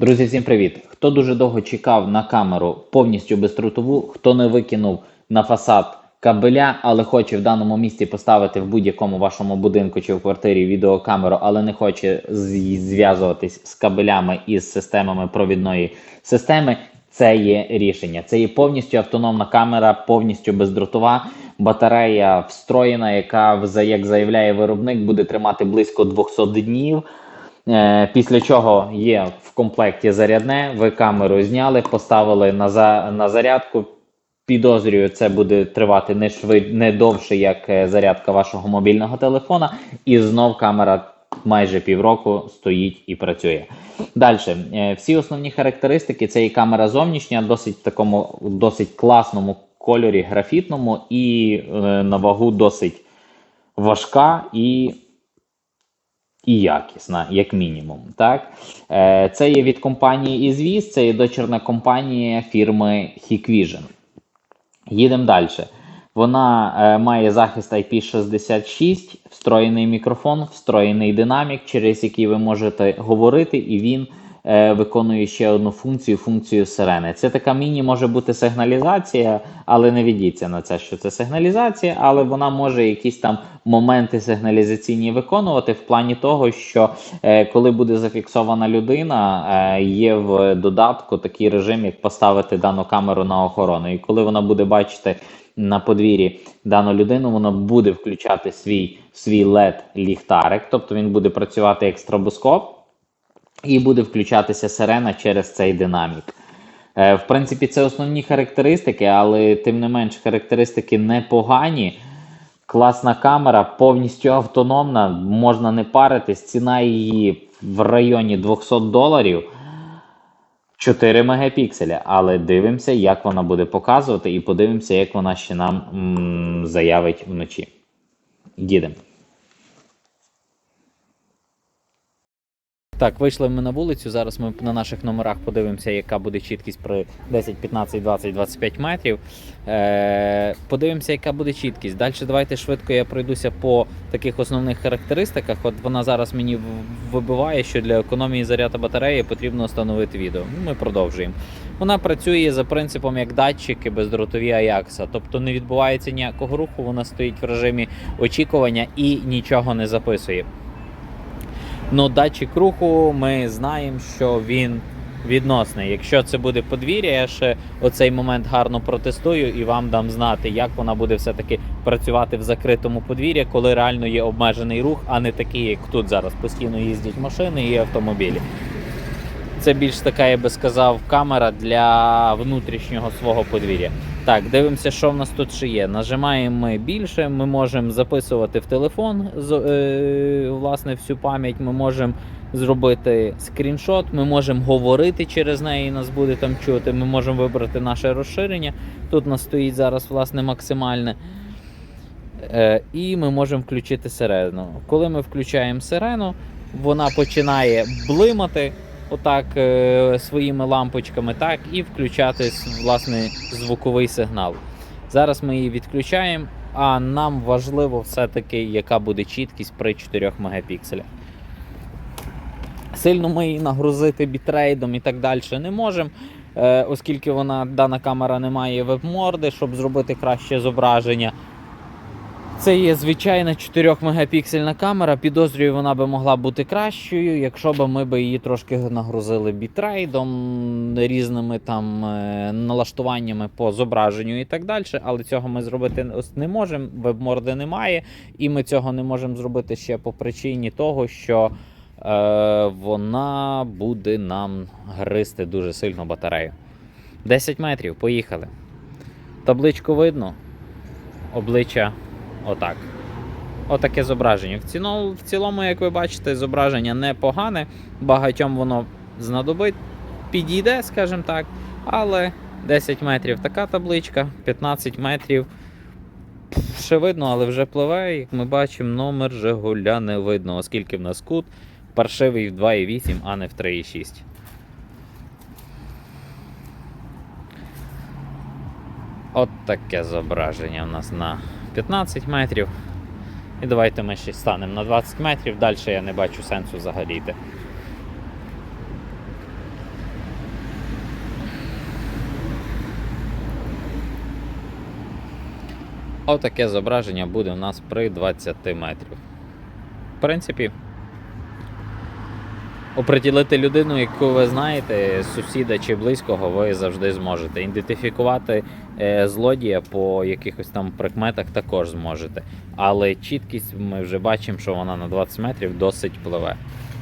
Друзі, всім привіт! Хто дуже довго чекав на камеру повністю бездротову, хто не викинув на фасад кабеля, але хоче в даному місці поставити в будь-якому вашому будинку чи в квартирі відеокамеру, але не хоче зв'язуватись з кабелями і з системами провідної системи. Це є рішення. Це є повністю автономна камера, повністю бездротова. Батарея встроєна, яка як заявляє виробник, буде тримати близько 200 днів. Е, Після чого є в комплекті зарядне, ви камеру зняли, поставили на, за, на зарядку. Підозрюю, це буде тривати не швид, не довше, як е, зарядка вашого мобільного телефона, і знов камера майже півроку стоїть і працює. Далі, всі основні характеристики це і камера зовнішня, досить такому досить класному кольорі графітному, і е, на вагу досить важка і і якісна, як мінімум. Так? Е, Це є від компанії Ізвіз, це є дочерна компанія фірми Hikvision. Їдемо далі. Вона е, має захист IP66, встроєний мікрофон, встроєний динамік, через який ви можете говорити, і він виконує ще одну функцію функцію сирени. Це така міні може бути сигналізація, але не ведіться на це, що це сигналізація, але вона може якісь там моменти сигналізаційні виконувати в плані того, що е, коли буде зафіксована людина, е, є в додатку такий режим, як поставити дану камеру на охорону. І коли вона буде бачити на подвір'ї дану людину, воно буде включати свій, свій led ліхтарик, тобто він буде працювати як стробоскоп і буде включатися сирена через цей динамік. Е, В принципі, це основні характеристики, але тим не менш характеристики непогані. Класна камера, повністю автономна, можна не паритись. Ціна її в районі 200 доларів. 4 мегапікселя. Але дивимося, як вона буде показувати, і подивимося, як вона ще нам м, заявить вночі. Їдемо. Так, вийшли ми на вулицю. Зараз ми на наших номерах подивимося, яка буде чіткість при 10, 15, 20, 25 метрів. Е, подивимося, яка буде чіткість. Далі давайте швидко я пройдуся по таких основних характеристиках. От вона зараз мені вибиває, що для економії заряду батареї потрібно встановити відео. Ну, Ми продовжуємо. Вона працює за принципом як датчики бездротові Аякса, тобто не відбувається ніякого руху, вона стоїть в режимі очікування і нічого не записує. Ну, датчик руху ми знаємо, що він відносний. Якщо це буде подвір'я, я ще оцей момент гарно протестую і вам дам знати, як вона буде все-таки працювати в закритому подвір'ї, коли реально є обмежений рух, а не такий, як тут зараз постійно їздять машини і автомобілі. Це більш така, я би сказав, камера для внутрішнього свого подвір'я. Так, дивимося, що в нас тут ще є. Нажимаємо більше, ми можемо записувати в телефон е, власне всю пам'ять. Ми можемо зробити скріншот, ми можемо говорити через неї, нас буде там чути. Ми можемо вибрати наше розширення. Тут нас стоїть зараз власне максимальне. Е, і ми можемо включити сирену. Коли ми включаємо сирену, вона починає блимати отак е, своїми лампочками, так, і включати власне звуковий сигнал. Зараз ми її відключаємо, а нам важливо все-таки, яка буде чіткість при 4 мегапікселях. Сильно ми її нагрузити бітрейдом і так далі не можемо, е, оскільки вона дана камера не має веб-морди, щоб зробити краще зображення. Це є звичайна 4 мегапіксельна камера. Підозрюю, вона би могла бути кращою, якщо б ми би її трошки нагрузили бітрейдом, різними там е, налаштуваннями по зображенню і так далі. Але цього ми зробити не можемо. Вебморди немає, і ми цього не можемо зробити ще по причині того, що е, вона буде нам гризти дуже сильно батарею. 10 метрів, поїхали. Табличку видно, обличчя Отак. Отаке зображення. В цілому, в цілому, як ви бачите, зображення непогане. Багатьом воно знадобить, підійде, скажімо так. Але 10 метрів така табличка, 15 метрів. Ще видно, але вже пливе. Як ми бачимо, номер Жигуля не видно, оскільки в нас кут паршивий в 2,8, а не в 3,6. От таке зображення в нас на 15 метрів. І давайте ми ще станемо на 20 метрів, далі я не бачу сенсу взагалі йти. Отаке зображення буде у нас при 20 метрів. В принципі, оприділити людину, яку ви знаєте, сусіда чи близького, ви завжди зможете. Ідентифікувати е, злодія по якихось там прикметах також зможете. Але чіткість ми вже бачимо, що вона на 20 метрів досить пливе.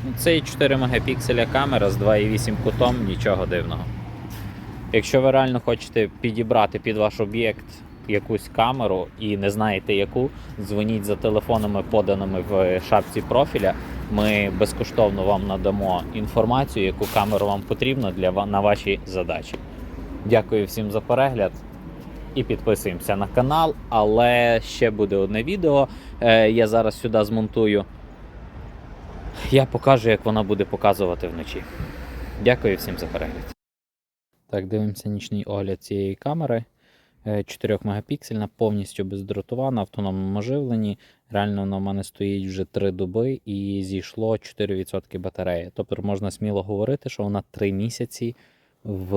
Ну, Це і 4 мегапікселя камера з 2,8 кутом, нічого дивного. Якщо ви реально хочете підібрати під ваш об'єкт якусь камеру і не знаєте яку, дзвоніть за телефонами, поданими в шапці профіля. Ми безкоштовно вам надамо інформацію, яку камеру вам потрібно для на ваші задачі. Дякую всім за перегляд і підписуємося на канал. Але ще буде одне відео. Е, Я зараз сюди змонтую. Я покажу, як вона буде показувати вночі. Дякую всім за перегляд. Так, дивимося нічний огляд цієї камери. 4 мегапіксельна, повністю бездротова на автономному оживленні. Реально вона в мене стоїть вже 3 доби і зійшло 4% батареї. Тобто можна сміло говорити, що вона 3 місяці в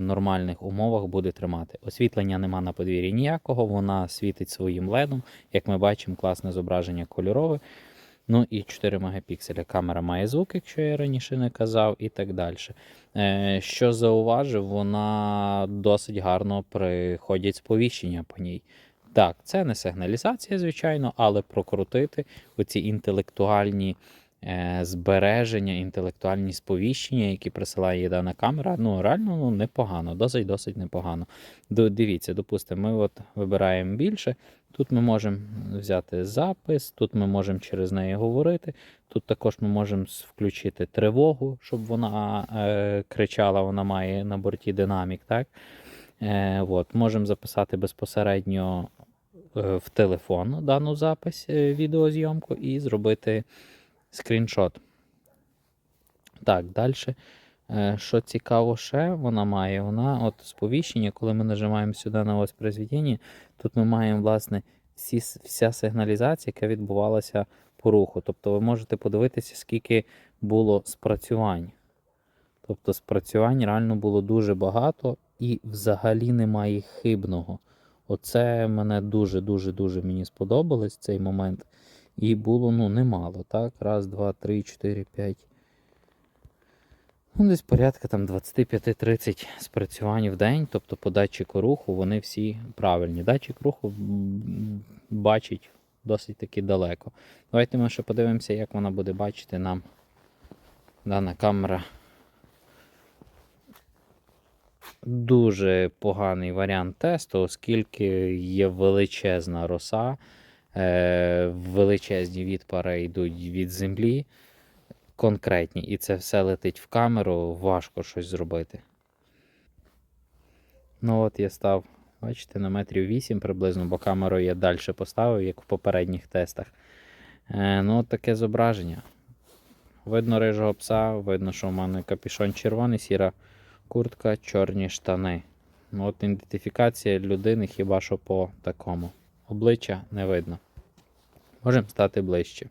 нормальних умовах буде тримати. Освітлення нема на подвір'ї ніякого, вона світить своїм ледом. Як ми бачимо, класне зображення кольорове. Ну і 4 мегапікселя. Камера має звук, якщо я раніше не казав, і так далі. Е, що зауважив, вона досить гарно приходять сповіщення по ній. Так, це не сигналізація, звичайно, але прокрутити оці інтелектуальні збереження, інтелектуальні сповіщення, які присилає дана камера, ну реально ну, непогано, досить досить непогано. Дивіться, допустимо, ми от вибираємо більше. Тут ми можемо взяти запис, тут ми можемо через неї говорити. Тут також ми можемо включити тривогу, щоб вона е, кричала, вона має на борті динамік. Так? Е, от, можемо записати безпосередньо е, в телефон дану запись, е, відеозйомку і зробити скріншот. Так, далі. Е, Що цікаво ще, вона має, вона от сповіщення, коли ми нажимаємо сюди на ось воспроизведення, тут ми маємо, власне, всі, вся сигналізація, яка відбувалася по руху. Тобто ви можете подивитися, скільки було спрацювань. Тобто спрацювань реально було дуже багато і взагалі немає хибного. Оце мене дуже-дуже дуже мені сподобалось цей момент. І було ну немало, так? Раз, два, три, чотири, п'ять. Ну, десь порядка там 25-30 спрацювань в день, тобто по датчику руху вони всі правильні. Датчик руху бачить досить таки далеко. Давайте ми ще подивимося, як вона буде бачити нам дана камера. Дуже поганий варіант тесту, оскільки є величезна роса, величезні відпари йдуть від землі конкретні, і це все летить в камеру, важко щось зробити. Ну от я став, бачите, на метрів 8 приблизно, бо камеру я далі поставив, як в попередніх тестах. Е, ну, от таке зображення. Видно рижого пса, видно, що в мене капюшон червоний, сіра куртка, чорні штани. Ну, от ідентифікація людини хіба що по такому. Обличчя не видно. Можемо стати ближче.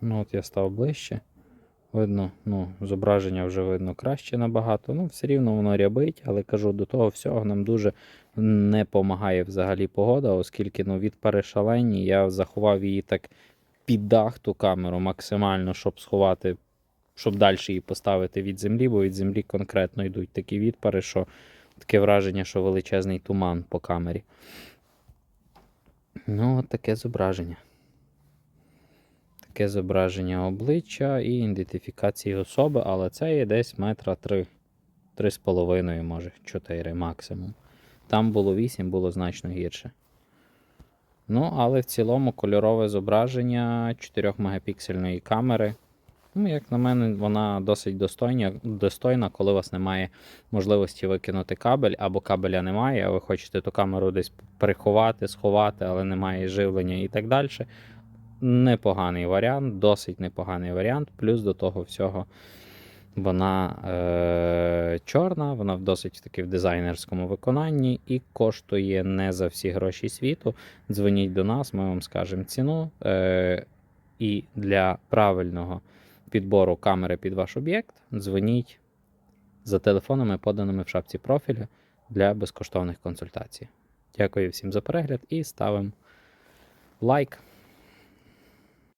Ну, от я став ближче. Видно, ну, зображення вже видно краще набагато. Ну, все рівно воно рябить, але кажу, до того всього нам дуже не допомагає взагалі погода, оскільки ну, від перешалені я заховав її так під дах ту камеру максимально, щоб сховати, щоб далі її поставити від землі, бо від землі конкретно йдуть такі відпари, що таке враження, що величезний туман по камері. Ну, от таке зображення. Таке зображення обличчя і ідентифікації особи, але це є десь метра 3, 3,5, може 4 максимум. Там було 8, було значно гірше. Ну, але в цілому кольорове зображення 4 мегапіксельної камери. Ну, як на мене, вона досить достойна, достойна, коли у вас немає можливості викинути кабель, або кабеля немає, а ви хочете ту камеру десь приховати, сховати, але немає живлення і так далі. Непоганий варіант, досить непоганий варіант. Плюс до того всього вона е- чорна, вона досить таки в дизайнерському виконанні і коштує не за всі гроші світу. Дзвоніть до нас, ми вам скажемо ціну. Е- і для правильного підбору камери під ваш об'єкт дзвоніть за телефонами, поданими в шапці профіля. для безкоштовних консультацій. Дякую всім за перегляд і ставимо лайк.